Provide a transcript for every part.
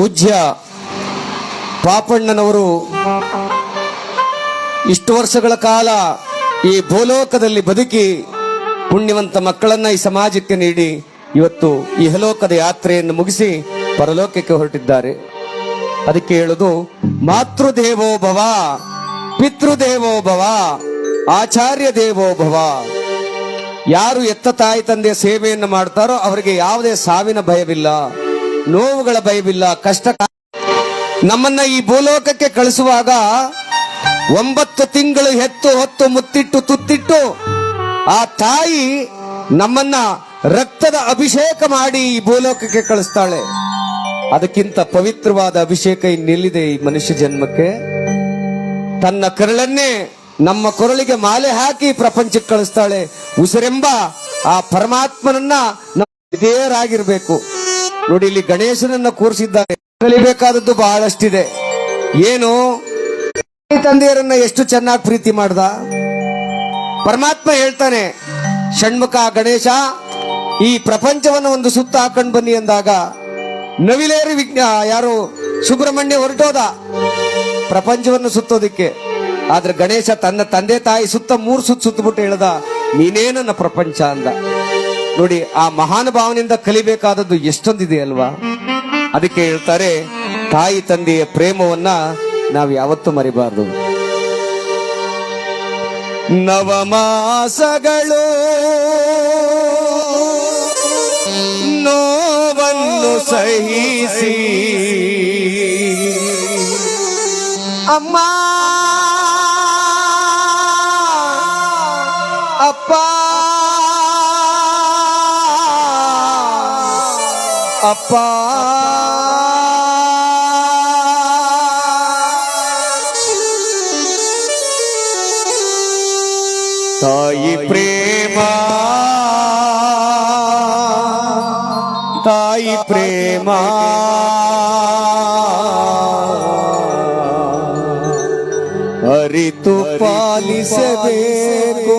ಪೂಜ್ಯ ಪಾಪಣ್ಣನವರು ಇಷ್ಟು ವರ್ಷಗಳ ಕಾಲ ಈ ಭೂಲೋಕದಲ್ಲಿ ಬದುಕಿ ಪುಣ್ಯವಂತ ಮಕ್ಕಳನ್ನ ಈ ಸಮಾಜಕ್ಕೆ ನೀಡಿ ಇವತ್ತು ಇಹಲೋಕದ ಯಾತ್ರೆಯನ್ನು ಮುಗಿಸಿ ಪರಲೋಕಕ್ಕೆ ಹೊರಟಿದ್ದಾರೆ. ಅದಕ್ಕೆ ಹೇಳುದು, ಮಾತೃದೇವೋ ಭವ, ಪಿತೃದೇವೋ ಭವ, ಆಚಾರ್ಯ ದೇವೋಭವ ಯಾರು ಎತ್ತ ತಾಯಿ ತಂದೆಯ ಸೇವೆಯನ್ನು ಮಾಡ್ತಾರೋ ಅವರಿಗೆ ಯಾವುದೇ ಸಾವಿನ ಭಯವಿಲ್ಲ. ನೋವುಗಳ ಭಯವಿಲ್ಲ, ಕಷ್ಟ ನಮ್ಮನ್ನ ಈ ಭೂಲೋಕಕ್ಕೆ ಕಳಿಸುವಾಗ ಒಂಬತ್ತು ತಿಂಗಳು ಹೆತ್ತು ಹೊತ್ತು ಮುತ್ತಿಟ್ಟು ತುತ್ತಿಟ್ಟು ಆ ತಾಯಿ ನಮ್ಮನ್ನ ರಕ್ತದ ಅಭಿಷೇಕ ಮಾಡಿ ಈ ಭೂಲೋಕಕ್ಕೆ ಕಳಿಸ್ತಾಳೆ. ಅದಕ್ಕಿಂತ ಪವಿತ್ರವಾದ ಅಭಿಷೇಕ ಇನ್ನೆಲ್ಲಿದೆ ಈ ಮನುಷ್ಯ ಜನ್ಮಕ್ಕೆ? ತನ್ನ ಕರಳನ್ನೇ ನಮ್ಮ ಕೊರಳಿಗೆ ಮಾಲೆ ಹಾಕಿ ಪ್ರಪಂಚಕ್ಕೆ ಕಳಿಸ್ತಾಳೆ. ಉಸಿರೆಂಬ ಆ ಪರಮಾತ್ಮನನ್ನ ನಮ್ಮ ವಿಧೇಯರಾಗಿರ್ಬೇಕು. ನೋಡಿ, ಇಲ್ಲಿ ಗಣೇಶನನ್ನ ಕೂರಿಸಿದ್ದಾರೆ. ಕಲಿಬೇಕಾದದ್ದು ಬಹಳಷ್ಟಿದೆ. ಏನು? ತಂದೆಯರನ್ನ ಎಷ್ಟು ಚೆನ್ನಾಗಿ ಪ್ರೀತಿ ಮಾಡ್ದ? ಪರಮಾತ್ಮ ಹೇಳ್ತಾನೆ, ಷಣ್ಮುಖ ಗಣೇಶ, ಈ ಪ್ರಪಂಚವನ್ನು ಒಂದು ಸುತ್ತ ಹಾಕೊಂಡು ಬನ್ನಿ ಅಂದಾಗ ನವಿಲೇರಿ ವಿಜ್ಞ ಯಾರು, ಸುಬ್ರಹ್ಮಣ್ಯ ಹೊರಟೋದ. ಪ್ರಪಂಚವನ್ನು ಸುತ್ತೋದಿಕ್ಕೆ. ಆದ್ರೆ ಗಣೇಶ ತನ್ನ ತಂದೆ ತಾಯಿ ಸುತ್ತ ಮೂರು ಸುತ್ತ ಸುತ್ತಬಿಟ್ಟು ಹೇಳ್ದ ನೀನೇ ನನ್ನ ಪ್ರಪಂಚ ಅಂದ. ನೋಡಿ, ಆ ಮಹಾನ್ ಮಹಾನುಭಾವನಿಂದ ಕಲಿಬೇಕಾದದ್ದು ಎಷ್ಟೊಂದಿದೆ ಅಲ್ವಾ? ಅದಕ್ಕೆ ಹೇಳ್ತಾರೆ, ತಾಯಿ ತಂದೆಯ ಪ್ರೇಮವನ್ನ ನಾವು ಯಾವತ್ತೂ ಮರಿಬಾರದು. ನವಮಾಸಗಳು ನೋವನ್ನು ಸಹಿಸಿ. ಅಮ್ಮ ಅಪ್ಪ ತಾಯಿ ಪ್ರೇಮ ತಾಯಿ ಪ್ರೇಮ ಅರಿತು ಪಾಲಿಸಬೇಕು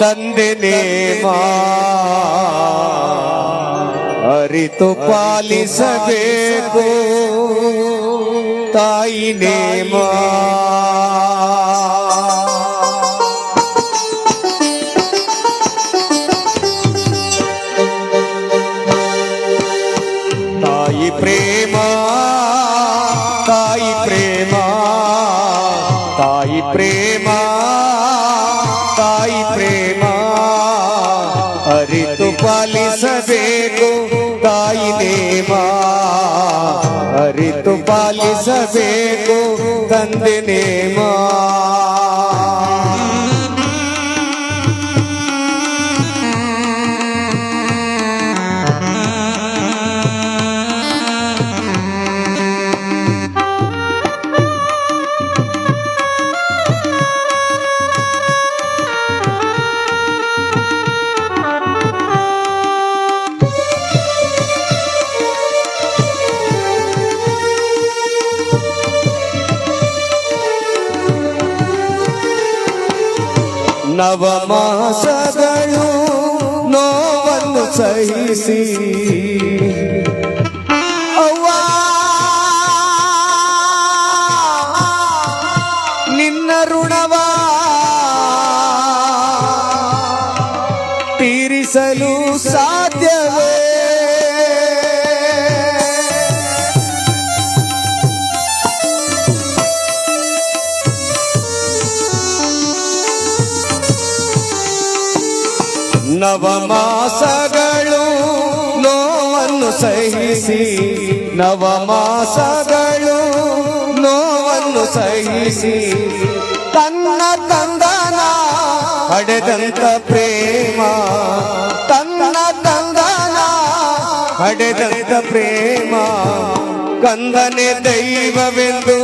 ತಂದೆ ನೇಮ ಅರಿತು ಪಾಲಿಸಬೇಕು. ತಾಯಿ ನೇಮ ತಾಯಿ ಅರಿತು ಪಾಲಿಸಬೇಕು ತಂದೆ ನೇಮ. ನವಮಾಸಗಳು ನೋವನ್ನು ಸಹಿಸಿ ನವಮಾಸಗಳು ನೋವನ್ನು ಸಹಿಸಿ ನವಮಾಸಗಳು ನೋವನ್ನು ಸಹಿಸಿ ತನ್ನ ತಂದನ ಹಡೆದಂತ ಪ್ರೇಮ ತನ್ನ ತಂದನ ಹಡೆದಂತ ಪ್ರೇಮ ಕಂದನೆ ದೈವವೆಂದು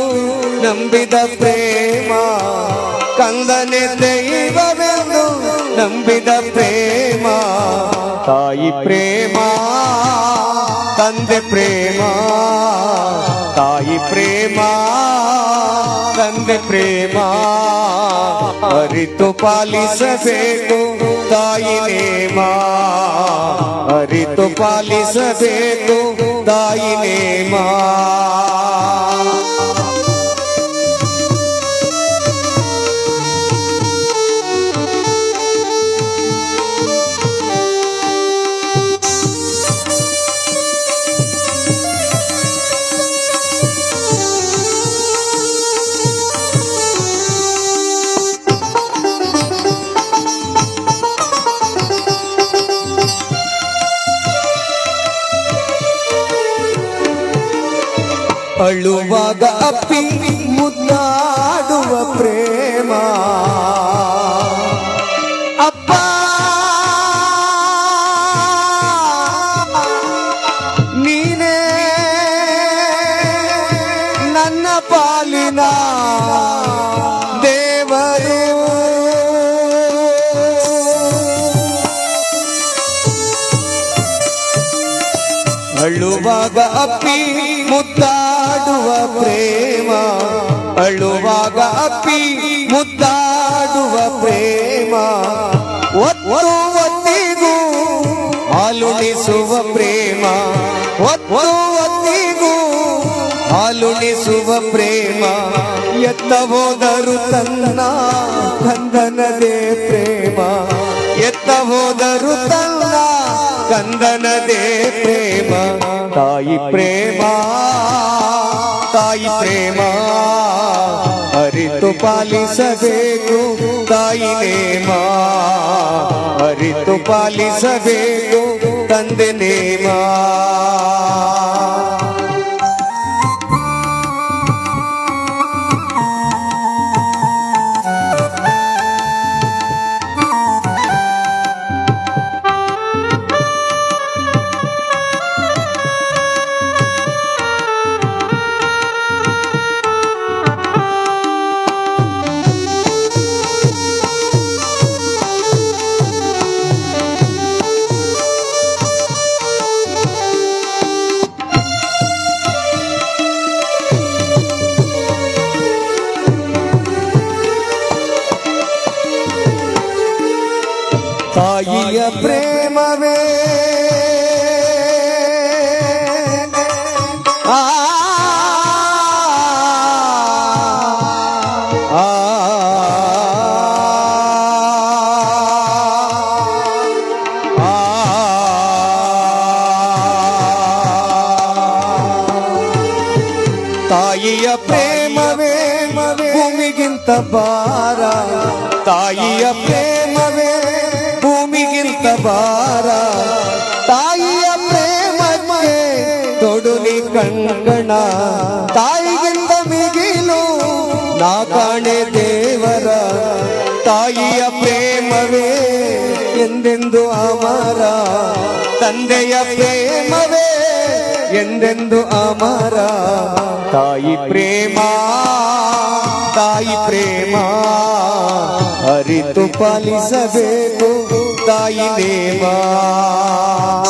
ನಂಬಿದ ಪ್ರೇಮ ಕಂದನೆ ದೈವವೆಂದು ನಂಬಿದ ಪ್ರೇಮ ತಾಯಿ ಪ್ರೇಮ ತಂದೆ ಪ್ರೇಮ ತಾಯಿ ಪ್ರೇಮ ತಂದೆ ಪ್ರೇಮ ಅರಿತು ಪಾಲಿಸಬೇಕು ತಾಯಿ ನೇಮ ಅರಿತು ಪಾಲಿಸಬೇಕು ತಾಯಿ ನೇಮ ಅಳುವಾಗ ಅಪ್ಪಿ ಮುದ್ದಾಡುವ ಪ್ರೇಮ. ಅಪ್ಪ! ನೀನೇ ನನ್ನ ಪಾಲಿನ ದೇವರು. ಅಳುವಾಗ ಅಪ್ಪಿ ಮುದ್ದಾಡುವ ಪ್ರೇಮ ಅಳುವಾಗ ಅಪ್ಪಿ ಮುದ್ದಾಡುವ ಪ್ರೇಮ ಒತ್ತು ಒತ್ತಿಗೂ ಹಾಲುಣಿಸುವ ಪ್ರೇಮ ಒತ್ತು ಒತ್ತಿಗೂ ಹಾಲುಣಿಸುವ ಪ್ರೇಮ ಎತ್ತ ಹೋದರು ತನ್ನ ಕಂದನದೇ ಪ್ರೇಮ ಎತ್ತ ಹೋದರು ತನ್ನ ಕಂದನದೇ ಪ್ರೇಮ ತಾಯಿ ಪ್ರೇಮ ತಾಯಿ ಪ್ರೇಮ ಅರಿತು ಪಾಲಿಸಬೇಕು ತಾಯಿ ನೇಮ ಅರಿತು ಪಾಲಿಸಬೇಕು ತಂದೆ ನೇಮ ತಾಯಿಯ ಪ್ರೇಮವೇ ಆ ಆ, ಆ, ತಾಯಿಯ ಪ್ರೇಮವೇ ಭೂಮಿಗಿಂತ ಭಾರ ತಾಯಿಯ ಪ್ರೇಮವೇ ಭಾರ ತಾಯಿಯ ಪ್ರೇಮಕ್ಕೆ ತೊಡುಲಿ ಕಂಗಣ. ತಾಯಿಗಿಂತ ಮಿಗಿಲು ನಾ ಕಾಣೆ ದೇವರ. ತಾಯಿಯ ಪ್ರೇಮವೇ ಎಂದೆಂದು ಅಮರ. ತಂದೆಯ ಪ್ರೇಮವೇ ಎಂದೆಂದು ಅಮರ. ತಾಯಿ ಪ್ರೇಮ ತಾಯಿ ಪ್ರೇಮ, ಅರಿತು ಪಾಲಿಸಬೇಕು. दाइने बार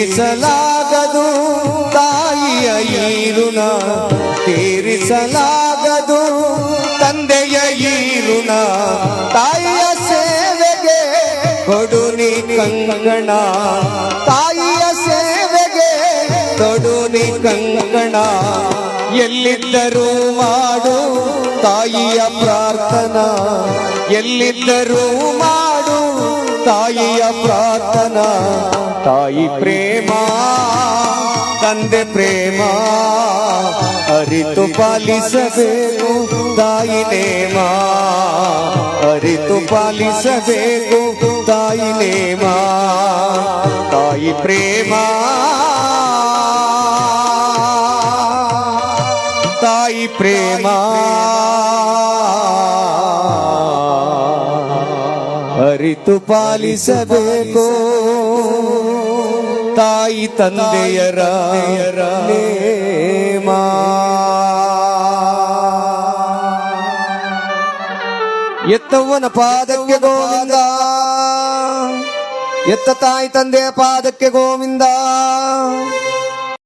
ತೀರಿಸಲಾಗದು ತಾಯಿಯ ಈರುಣ. ತೀರಿಸಲಾಗದು ತಂದೆಯ ಈರುಣ. ತಾಯಿಯ ಸೇವೆಗೆ ಕೊಡು ನೀ ಕಂಗಣ ತಾಯಿಯ ಸೇವೆಗೆ ಕೊಡು ನೀ ಕಂಗಣ ಎಲ್ಲಿದ್ದರೂ ಮಾಡು ತಾಯಿಯ ಪ್ರಾರ್ಥನಾ. ಎಲ್ಲಿದ್ದರೂ ಮಾಡು ತಾಯಿಯ ಪ್ರಾರ್ಥನಾ ತಾಯಿ ಪ್ರೇಮ ತಂದೆ ಪ್ರೇಮ ಅರಿತು ಪಾಲಿಸಬೇಕು ತಾಯಿ ನೇಮ ಅರಿತು ಪಾಲಿಸಬೇಕು ತಾಯಿ ನೇಮ ತಾಯಿ ಪ್ರೇಮ ತಾಯಿ ಪ್ರೇಮ ಅರಿತು ಪಾಲಿಸಬೇಕು. ತಾಯಿ ತಂದೆಯರ ಎತ್ತವ್ವನ ಪಾದಕ್ಕೆ ಗೋವಿಂದ. ಎತ್ತ ತಾಯಿ ತಂದೆಯ ಪಾದಕ್ಕೆ ಗೋವಿಂದ.